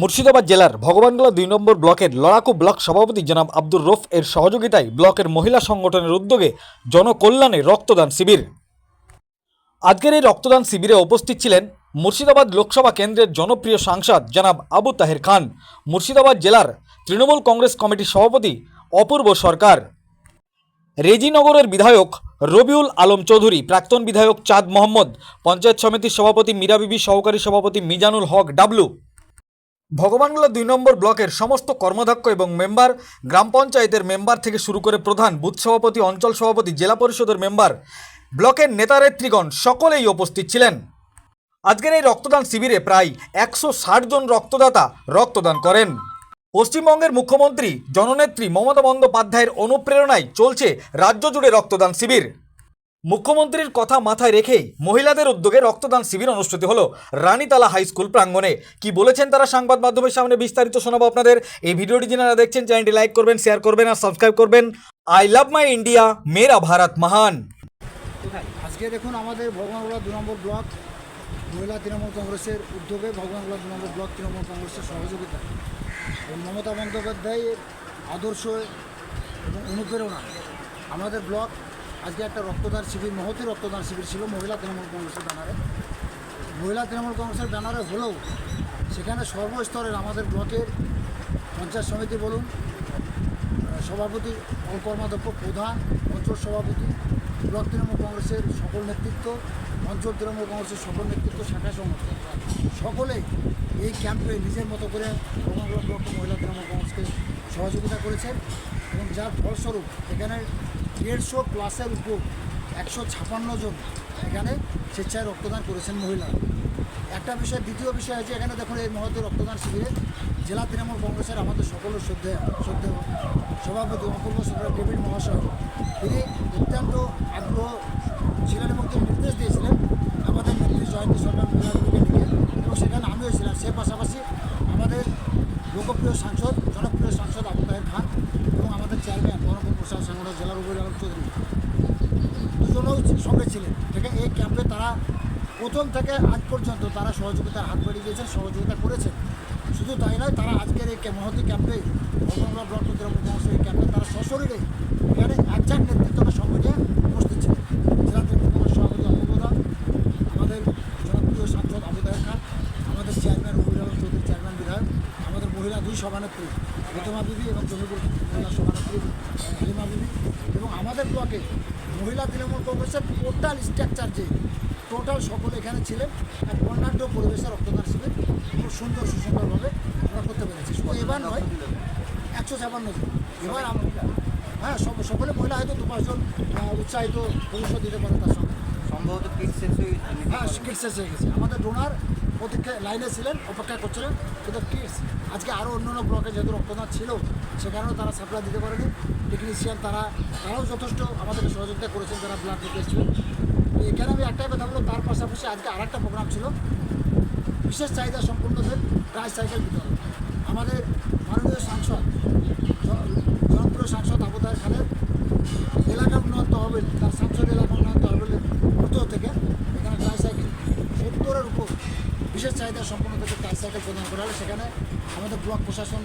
মুর্শিদাবাদ জেলার ভগবানগোলা দুই নম্বর ব্লকের লড়াকু ব্লক সভাপতি জনাব আব্দুর রফ এর সহযোগিতায় ব্লকের মহিলা সংগঠনের উদ্যোগে জনকল্যাণে রক্তদান শিবির। আজকের এই রক্তদান শিবিরে উপস্থিত ছিলেন মুর্শিদাবাদ লোকসভা কেন্দ্রের জনপ্রিয় সাংসদ জনাব আবু তাহের খান, মুর্শিদাবাদ জেলার তৃণমূল কংগ্রেস কমিটির সভাপতি অপূর্ব সরকার, রেজিনগরের বিধায়ক রবিউল আলম চৌধুরী, প্রাক্তন বিধায়ক চাঁদ মোহাম্মদ, পঞ্চায়েত সমিতির সভাপতি মীরা বিবি, সহকারী সভাপতি মিজানুল হক, ডাবলু ভগবানগোলা দুই নম্বর ব্লকের সমস্ত কর্মধ্যক্ষ এবং মেম্বার, গ্রাম পঞ্চায়েতের মেম্বার থেকে শুরু করে প্রধান, বুথ সভাপতি, অঞ্চল সভাপতি, জেলা পরিষদের মেম্বার, ব্লকের নেতানেত্রীগণ সকলেই উপস্থিত ছিলেন। আজকের এই রক্তদান শিবিরে প্রায় একশো ষাট জন রক্তদাতা রক্তদান করেন। পশ্চিমবঙ্গের মুখ্যমন্ত্রী, জননেত্রী মমতা বন্দ্যোপাধ্যায়ের অনুপ্রেরণায় চলছে রাজ্য জুড়ে রক্তদান শিবির। মুখ্যমন্ত্রীর কথা মাথায় রেখেই মহিলাদের উদ্যোগে রক্তদান শিবির অনুষ্ঠিত হলো। রানীতালা হাই স্কুল প্রাঙ্গণে। কি বলেছেন তারা? সংবাদ মাধ্যমের সামনে বিস্তারিত শোনাবো আপনাদের। এই ভিডিওটি যারা দেখছেন, চ্যানেলটি লাইক করবেন, শেয়ার করবেন আর সাবস্ক্রাইব করবেন। আই লাভ মাই ইন্ডিয়া, মেরা ভারত মহান। আজকে দেখুন আমাদের ভগবানগোলা দু নম্বর ব্লক, মহিলা তৃণমূল কংগ্রেসের উদ্যোগে ভগবানগোলা দু নম্বর ব্লক তৃণমূল কংগ্রেসের সহযোগিতা মমতা বন্দ্যোপাধ্যায়ের আদর্শ এবং অনুপ্রেরণা। আমাদের ব্লক আজকে একটা রক্তদান শিবির, মহতি রক্তদান শিবির ছিল মহিলা তৃণমূল কংগ্রেসের ব্যানারে। মহিলা তৃণমূল কংগ্রেসের ব্যানারে হলেও সেখানে সর্বস্তরের আমাদের ব্লকের পঞ্চায়েত সমিতি বলুন সভাপতি কর্মাধ্যক্ষ, প্রধান, অঞ্চল সভাপতি, ব্লক তৃণমূল কংগ্রেসের সকল নেতৃত্ব, অঞ্চল তৃণমূল কংগ্রেসের সকল নেতৃত্ব, শাখা সংগঠন সকলেই এই ক্যাম্পে নিজের মতো করে মহিলা তৃণমূল কংগ্রেসকে সহযোগিতা করেছেন এবং যার ফলস্বরূপ এখানে দেড়শো প্লাসের উপর একশো ছাপান্ন জন এখানে স্বেচ্ছায় রক্তদান করেছেন মহিলা একটা বিষয়, দ্বিতীয় বিষয় আছে এখানে দেখুন, এই মহতে রক্তদান শিবিরে জেলা তৃণমূল কংগ্রেসের আমাদের সকলের শ্রদ্ধেয় শ্রদ্ধেয় সভাপতি, অপূর্ব সরকার ডেভিড মহাশয়। তিনি অত্যন্ত আগ্রহ ছিলেন এবং তিনি নির্দেশ দিয়েছিলেন আমাদের নেত্রী জয়ন্তী সরকার এবং সেখানে আমিও ছিলাম। সে পাশাপাশি আমাদের লোকপ্রিয় সাংসদ, জনপ্রিয় সাংসদ আবু খান প্রসাদ সংগঠন জেলার আলম চৌধুরী দুজনেও সঙ্গে ছিলেন থেকে এই ক্যাম্পে তারা প্রথম থেকে আজ পর্যন্ত তারা সহযোগিতার হাত বাড়িয়ে দিয়েছেন, সহযোগিতা করেছেন। শুধু তাই নয়, তারা আজকের এই মহতি ক্যাম্পে ভগবানগড় ব্লক এই ক্যাম্পে তারা সশরীরে এখানে একজাক নেতৃত্বকে সঙ্গে নিয়ে উপস্থিত ছিলেন। জেলা তৃণমূল সভাপতি অপূর্বদা আমাদের জনপ্রিয় সাংসদ আবু খান, আমাদের চেয়ারম্যান আলম চৌধুরী চেয়ারম্যান বিধায়ক, আমাদের মহিলা দুই সভানেত্রী প্রথমা বিবি এবং জমিপুর মহিলা সভানেত্রী হালিমা বিবি এবং আমাদের ব্লকে মহিলা তৃণমূল কংগ্রেসের টোটাল স্ট্রাকচার যে টোটাল সকলে এখানে ছিলেন এক বর্ণাঢ্য পরিবেশে রক্তদান শিবির খুব সুন্দর সুন্দরভাবে আমরা করতে পেরেছি। শুধু এবার নয় একশো ছাপান্ন জন। এবার হ্যাঁ সব সকলে মহিলা হয়তো দু পাঁচজন উৎসাহিত পুরুষও দিতে পারে তার সঙ্গে। সম্ভবত কিট শেষ হয়ে হ্যাঁ কিট শেষ হয়ে গেছে। আমাদের ডোনার প্রতীক্ষা লাইনে ছিলেন অপেক্ষা করছিলেন কিন্তু কিটস আজকে আরও অন্য অন্য ব্লকে যেহেতু রক্তদান ছিল, সে কারণে তারা সাপ্লাই দিতে পারেনি। টেকনিশিয়ান তারা, তারাও যথেষ্ট আমাদেরকে সহযোগিতা করেছেন, যারা ব্লাড দিতে এসেছিলেন। এখানে আমি একটাই কথা বলব, তার পাশাপাশি আজকে আর একটা প্রোগ্রাম ছিল। বিশেষ চাহিদা সম্পূর্ণদের ট্রাইসাইকেল বিতরণ আমাদের মাননীয় সাংসদ, জনপ্রিয় সাংসদ আবুদার খানের এলাকা উন্নয়ন তহবিল, তার সাংসদ এলাকা উন্নয়ন তহবিলের অর্থ থেকে এখানে ট্রাইসাইকেল সত্তরের উপর বিশেষ চাহিদা সম্পন্ন থেকে ট্রাইসাইকেল প্রদান করা হলে। সেখানে আমাদের ব্লক প্রশাসন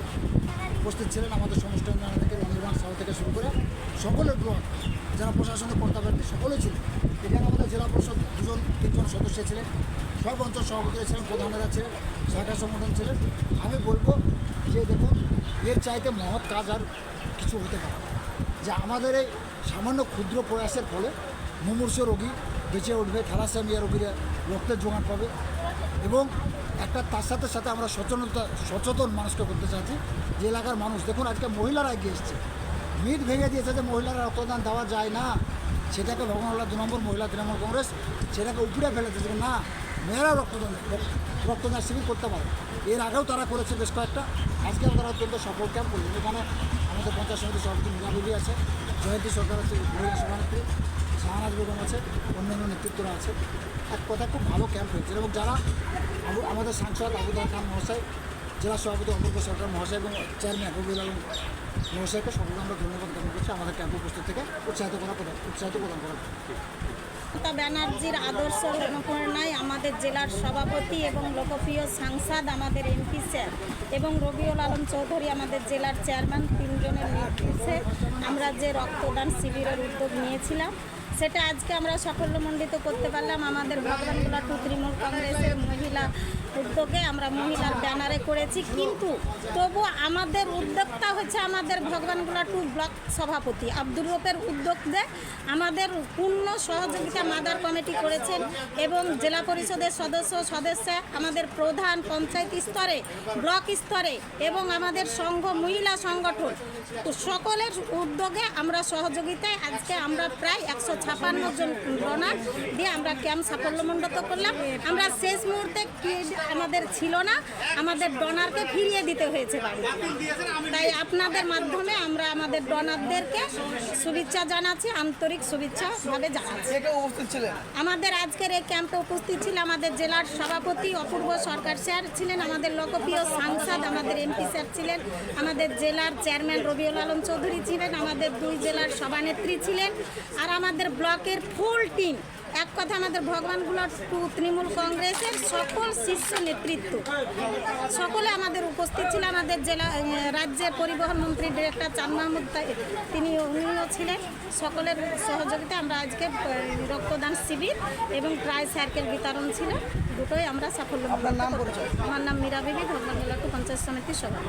উপস্থিত ছিলেন, আমাদের সমস্ত উন্নয়ন থেকে অনির্বাণ সাহ থেকে শুরু করে সকলের ব্লক, যারা প্রশাসনিক কর্তাব্যক্তি সকলেই ছিলেন এখানে আমাদের জেলা পরিষদ দুজন, তিনজন সদস্য ছিলেন, সব অঞ্চল সভাপতিরা ছিলেন প্রধানেরা ছিলেন, শাখা সংগঠন ছিলেন আমি বলব যে দেখুন, এর চাইতে মহৎ কাজ আর কিছু হতে পারে। যে আমাদের এই সামান্য ক্ষুদ্র প্রয়াসের ফলে মুমূর্ষ রোগী বেঁচে উঠবে, থ্যালাসেমিয়া রোগীরা রক্তের জোগান পাবে এবং একটা তার সাথে সাথে আমরা সচেতনতা, সচেতন মানুষকে করতে চাইছি, যে এলাকার মানুষ, দেখুন আজকে মহিলারা এগিয়ে এসছে। মিট ভেঙে দিয়েছে যে মহিলারা রক্তদান দেওয়া যায় না। সেটাকে ভগবানলা দু নম্বর মহিলা তৃণমূল কংগ্রেস সেটাকে উপরে ফেলে দিয়েছে না, মেয়েরা রক্তদান রক্তদান শিবির করতে পারে। এর আগেও তারা করেছে বেশ কয়েকটা। আজকে তারা অত্যন্ত সফল ক্যাম্প করলেন এখানে আমাদের পঞ্চায়েত সমিতির সভাপতি মীরা আছে, জয়ন্তী সরকার আছে, মহিলা সভানেত্রী, শাহনাজ বেগম আছে, অন্যান্য নেতৃত্বরা আছে। এক কথা, খুব ভালো ক্যাম্প হয়েছে। এবং যারা আমাদের সাংসদ আবুদার খান মহাশয়, জেলা সভাপতি অমৃত সরকার মহাশয় এবং চেয়ারম্যান রবিউল আলম মহাশয়কে সকলকে আমরা ধন্যবাদ জ্ঞাপন করছি আমাদের ক্যাম্পে উপস্থিত থেকে উৎসাহিত করা প্রদান উৎসাহিত প্রদান জন্য। মমতা ব্যানার্জির আদর্শ অনুপ্রেরণায় আমাদের জেলার সভাপতি এবং লোকপ্রিয় সাংসদ আমাদের এমপি স্যার এবং রবিউল আলম চৌধুরী আমাদের জেলার চেয়ারম্যান তিনজনের নেতৃত্বে আমরা যে রক্তদান শিবিরের উদ্যোগ নিয়েছিলাম সেটা আজকে আমরা সাফল্যমণ্ডিত করতে পারলাম। আমাদের ভগবানগোলা তৃণমূল কংগ্রেসের মহিলা। উদ্যোগে আমরা মহিলার ব্যানারে করেছি, কিন্তু তবু আমাদের উদ্যোগটা হচ্ছে আমাদের ভগবানগোলা টু ব্লক সভাপতি আব্দুর রূপের উদ্যোগ দেয় আমাদের পূর্ণ সহযোগিতা মাদার কমিটি করেছেন এবং জেলা পরিষদের সদস্য সদস্য, আমাদের প্রধান পঞ্চায়েত স্তরে, ব্লক স্তরে এবং আমাদের সংঘ, মহিলা সংগঠন। সকলের উদ্যোগে আমরা সহযোগিতায় আজকে আমরা প্রায় একশো ছাপান্ন জন ডোনার দিয়ে আমরা ক্যাম্প সাফল্যমণ্ডিত করলাম। আমরা শেষ মুহূর্তে আমাদের ছিল না আমাদের ডোনারকে ফিরিয়ে দিতে হয়েছে বাড়ি তাই আপনাদের মাধ্যমে আমরা আমাদের ডোনারদেরকে শুভেচ্ছা জানাচ্ছি আন্তরিক শুভেচ্ছা ভাবে জানাচ্ছি আমাদের আজকের এই ক্যাম্পে উপস্থিত ছিল আমাদের জেলার সভাপতি অপূর্ব সরকার স্যার ছিলেন আমাদের লোকপ্রিয় সাংসদ আমাদের এমপি স্যার ছিলেন আমাদের জেলার চেয়ারম্যান রবিউল আলম চৌধুরী ছিলেন আমাদের দুই জেলার সভানেত্রী ছিলেন আর আমাদের ব্লকের ফুল টিম এক কথা আমাদের টু তৃণমূল কংগ্রেসের সকল শীর্ষ নেতৃত্ব। সকলে আমাদের উপস্থিত ছিল। আমাদের জেলা রাজ্যের পরিবহন মন্ত্রী ডিরেক্টর চাঁদ মাহমুদ তিনি উনিও ছিলেন। সকলের সহযোগিতা আমরা আজকে রক্তদান শিবির এবং প্রায় সার্কেল বিতরণ ছিল। দুটোই আমরা সাফল্য আমার নাম মীরা বিবি ভগবান টু পঞ্চায়েত সমিতির সভা